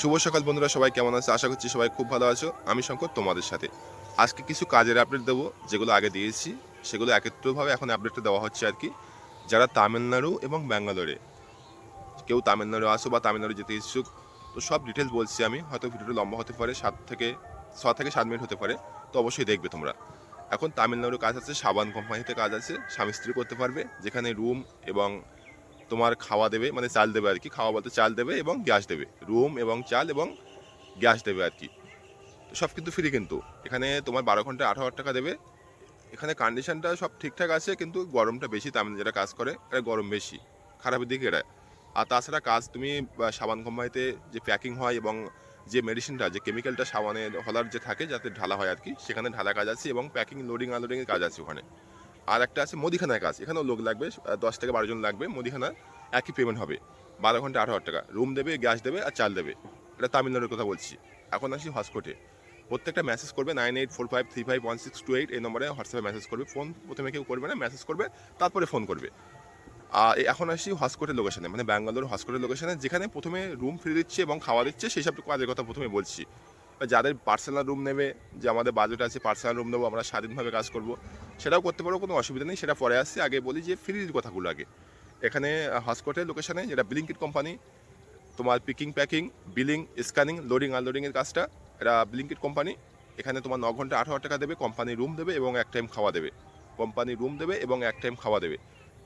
শুভ সকাল বন্ধুরা, সবাই কেমন আছে? আশা করছি সবাই খুব ভালো আছো। আমি শঙ্কর, তোমাদের সাথে। আজকে কিছু কাজের আপডেট দেবো, যেগুলো আগে দিয়েছি। সেগুলো একত্রভাবে এখন আপডেটটা দেওয়া হচ্ছে আর কি। যারা তামিলনাড়ু এবং ব্যাঙ্গালোরে, কেউ তামিলনাড়ু আসো বা তামিলনাড়ু যেতে ইচ্ছুক, তো সব ডিটেলস বলছি আমি। হয়তো ভিডিওটা লম্বা হতে পারে, সাত থেকে, ছ থেকে সাত মিনিট হতে পারে, তো অবশ্যই দেখবে তোমরা। এখন তামিলনাড়ু কাজ আছে, সাবান কোম্পানিতে কাজ আছে, স্বামী স্ত্রী করতে পারবে, যেখানে রুম এবং তোমার খাওয়া দেবে মানে চাল দেবে আর কি, খাওয়া বলতে চাল দেবে এবং গ্যাস দেবে, রুম এবং চাল এবং গ্যাস দেবে আর কি। তো সব কিন্তু ফ্রি কিন্তু। এখানে তোমার বারো ঘণ্টা আঠারো হাজার টাকা দেবে। এখানে কন্ডিশনটা সব ঠিকঠাক আছে, কিন্তু গরমটা বেশি তামিল যেটা কাজ করে, এটা গরম বেশি খারাপের দিকে এটা। আর তাছাড়া কাজ তুমি সাবান কোম্পানিতে যে প্যাকিং হয় এবং যে মেডিসিনটা যে কেমিক্যালটা সাবানে, হলার যে থাকে, যাতে ঢালা হয় আর কি, সেখানে ঢালা কাজ আছে এবং প্যাকিং লোডিং আনলোডিংয়ের কাজ আছে ওখানে। আর একটা আছে মুদিখানার কাজ। এখানেও লোক লাগবে দশ থেকে বারো জন লাগবে মুদিখানার একই পেমেন্ট হবে। বারো ঘণ্টা আঠারো হাজার টাকা। রুম দেবে গ্যাস দেবে আর চাল দেবে। এটা তামিলনাড়ুর কথা বলছি। এখন আসি হসকোটে প্রত্যেকটা মেসেজ করবে nine eight four five three five one six two eight এই নম্বরে হোয়াটসঅ্যাপে মেসেজ করবে। ফোন প্রথমে কেউ করবে না মেসেজ করবে, তারপরে ফোন করবে। আর এখন আসি হসকোটের লোকেশনে মানে ব্যাঙ্গালোর হসকোটের লোকেশনে যেখানে প্রথমে রুম ফ্রি দিচ্ছে এবং খাওয়া দিচ্ছে, সেই সব কাজের কথা প্রথমে বলছি। যাদের পার্সোনাল রুম নেবে, যে আমাদের বাজেট আছে পার্সোনাল রুম নেব, আমরা স্বাধীনভাবে কাজ করব। সেটাও করতে পারো কোনো অসুবিধা নেই। সেটা পরে আসছে। আগে বলি যে ফ্রির কথাগুলো আগে। এখানে হসকোটের লোকেশানে যেটা ব্লিঙ্কিট কোম্পানি তোমার picking packing billing scanning loading আনলোডিংয়ের কাজটা, এটা ব্লিঙ্কিট কোম্পানি এখানে তোমার ন ঘণ্টা আঠারো হাজার টাকা দেবে কোম্পানি রুম দেবে এবং এক টাইম খাওয়া দেবে। কোম্পানি রুম দেবে এবং এক টাইম খাওয়া দেবে।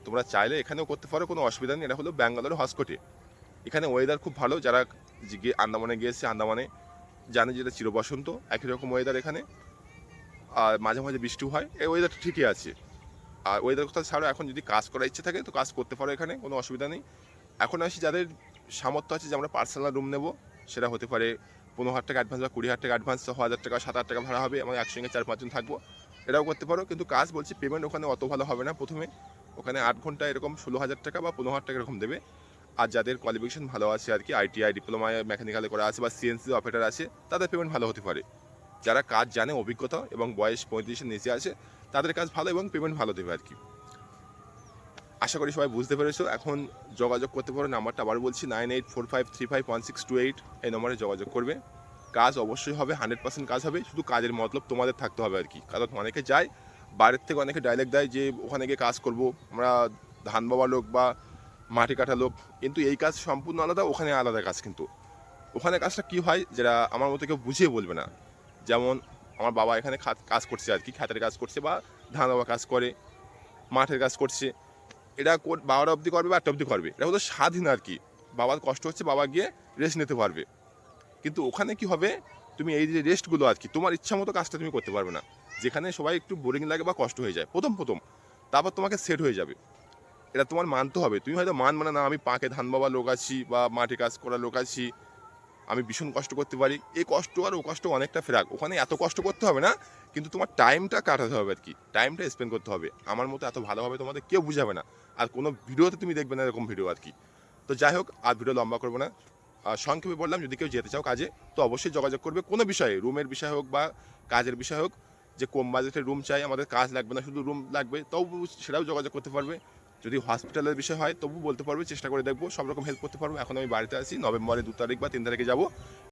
তোমরা চাইলে এখানেও করতে পারো, কোনো অসুবিধা নেই। এটা হলো ব্যাঙ্গালোর হসকোটে এখানে ওয়েদার খুব ভালো। যারা গিয়ে আন্দামানে গিয়েছে, আন্দামানে জানে যেটা চিরবসন্ত। একই রকম ওয়েদার এখানে। আর মাঝে মাঝে বৃষ্টিও হয়, এই ওয়েদারটা ঠিকই আছে। আর ওয়েদার কথা ছাড়াও এখন যদি কাজ করার ইচ্ছে থাকে, তো কাজ করতে পারো এখানে, কোনো অসুবিধা নেই। এখন আসি যাদের সামর্থ্য আছে যে আমরা পার্সোনাল রুম নেব, সেটা হতে পারে পনেরো হাজার টাকা অ্যাডভান্স বা কুড়ি হাজার টাকা অ্যাডভান্স ছ হাজার টাকা, সাত হাজার টাকা ভাড়া হবে, এবং একসঙ্গে চার পাঁচজন থাকব। এটাও করতে পারো, কিন্তু কাজ বলছি পেমেন্ট ওখানে অত ভালো হবে না প্রথমে। ওখানে আট ঘণ্টা এরকম ষোলো হাজার টাকা বা পনেরো হাজার টাকা এরকম দেবে। আর যাদের কোয়ালিফিকেশন ভালো আছে আর কি আইটিআই ডিপ্লোমা মেকানিক্যালে করা আছে বা সিএনসি অপারেটার আছে, তাদের পেমেন্ট ভালো হতে পারে। যারা কাজ জানে, অভিজ্ঞতা এবং বয়স পঁয়ত্রিশের নিচে আছে, তাদের কাজ ভালো এবং পেমেন্ট ভালো দেবে আর কি। আশা করি সবাই বুঝতে পেরেছ। এখন যোগাযোগ করতে পারো, নাম্বারটা আবার বলছি nine eight four five three five one six two eight এই নম্বরে যোগাযোগ করবে। কাজ অবশ্যই হবে হান্ড্রেড পার্সেন্ট কাজ হবে, শুধু কাজের মতলব তোমাদের থাকতে হবে আর কি। কারণ অনেকে যায় বাইরের থেকে অনেকে ডাইরেক্ট দেয় যে, ওখানে গিয়ে কাজ করব। আমরা ধান বাবা লোক বা মাটি কাটা লোক, কিন্তু এই কাজ সম্পূর্ণ আলাদা, ওখানে আলাদা কাজ কিন্তু। ওখানে কাজটা কি হয় যেটা আমার মতো কেউ বুঝিয়ে বলবে না। যেমন আমার বাবা এখানে কাজ করছে আর কি খাতের কাজ করছে বা ধান বাবা কাজ করে, মাঠের কাজ করছে। এটা বারোটা অবধি করবে বা একটা অবধি করবে। এটা হলো স্বাধীন আর কি। বাবার কষ্ট হচ্ছে, বাবা গিয়ে রেস্ট নিতে পারবে। কিন্তু ওখানে কি হবে? তুমি এই যে রেস্টগুলো আর কি, তোমার ইচ্ছা মতো কাজটা তুমি করতে পারবে না। যেখানে সবাই একটু বোরিং লাগে বা কষ্ট হয়ে যায়। প্রথম প্রথম। তারপর তোমাকে সেট হয়ে যাবে। এটা তোমার মানতে হবে। তুমি হয়তো মান মানে না, আমি পাকে ধান বাবা লোক আছি বা মাঠে কাজ করা লোক আছি। আমি ভীষণ কষ্ট করতে পারি। এই কষ্ট আর ও কষ্ট অনেকটা ফেরাক। ওখানে এত কষ্ট করতে হবে না, কিন্তু তোমার টাইমটা কাটাতে হবে আর কি। টাইমটা স্পেন্ড করতে হবে। আমার মতো এত ভালোভাবে তোমাদের কেউ বুঝাবে না। আর কোনো ভিডিওতে তুমি দেখবে না এরকম ভিডিও আর কি। তো যাই হোক, আর ভিডিও লম্বা করব না। আর সংক্ষেপে বললাম, যদি কেউ যেতে চাও কাজে, তো অবশ্যই যোগাযোগ করবে কোনো বিষয়ে। রুমের বিষয় হোক বা কাজের বিষয় হোক, যে কম বাজেটের রুম চাই, আমাদের কাজ লাগবে না, শুধু রুম লাগবে, তবু সেটাও যোগাযোগ করতে পারবে। যদি হসপিটালের বিষয় হয়, তবু বলতে পারবে, চেষ্টা করে দেখব সব রকম হেল্প করতে পারব। এখন আমি বাড়িতে আছি, নভেম্বরের দু তারিখ বা তিন তারিখে যাব।